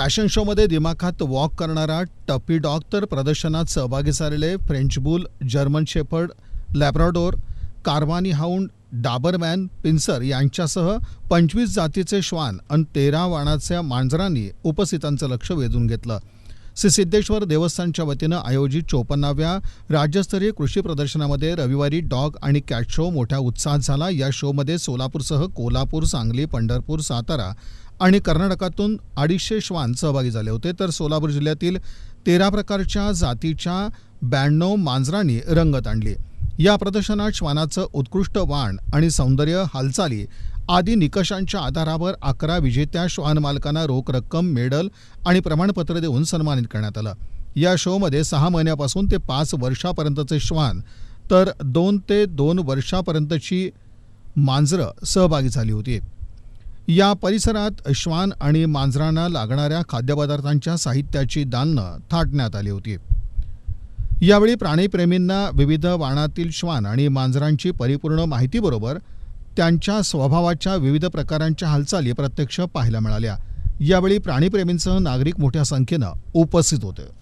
Fashion शोमध्ये दिमाखात walk करणारा टपी डॉग तर प्रदर्शनात सहभागी झालेले French bull German shepherd Labrador Karwani hound Doberman pinscher यांच्यासह पंचवीस जातीचे श्वान आणि तेरा वाणाच्या मांजरांनी उपस्थितांचं लक्ष वेधून घेतलं. श्री सिद्धेश्वर देवस्थानच्या वतीनं आयोजित चोपन्नाव्या राज्यस्तरीय कृषी प्रदर्शनामध्ये रविवारी डॉग आणि कॅट शो मोठ्या उत्साहात झाला. या शोमध्ये सोलापूरसह कोल्हापूर सांगली पंढरपूर सातारा आणि कर्नाटकातून अडीचशे श्वान सहभागी झाले होते. तर सोलापूर जिल्ह्यातील तेरा प्रकारच्या जातीच्या ब्याण्णव मांजरांनी रंगत आणली. या प्रदर्शनात श्वानाचं उत्कृष्ट वाण आणि सौंदर्य हालचाली आदी निकषांच्या आधारावर अकरा विजेत्या श्वान मालकांना रोख रक्कम मेडल आणि प्रमाणपत्र देऊन सन्मानित करण्यात आलं. या शोमध्ये सहा महिन्यापासून ते पाच वर्षापर्यंतचे श्वान तर दोन ते दोन वर्षापर्यंतची मांजरं सहभागी झाली होती. या परिसरात श्वान आणि मांजरांना लागणाऱ्या खाद्यपदार्थांच्या साहित्याची दानं थाटण्यात आली होती. यावेळी प्राणीप्रेमींना विविध वाणातील श्वान आणि मांजरांची परिपूर्ण माहितीबरोबर त्यांच्या स्वभावाच्या विविध प्रकारांच्या हालचाली प्रत्यक्ष पाहायला मिळाल्या. यावेळी प्राणीप्रेमींसह नागरिक मोठ्या संख्येनं उपस्थित होते.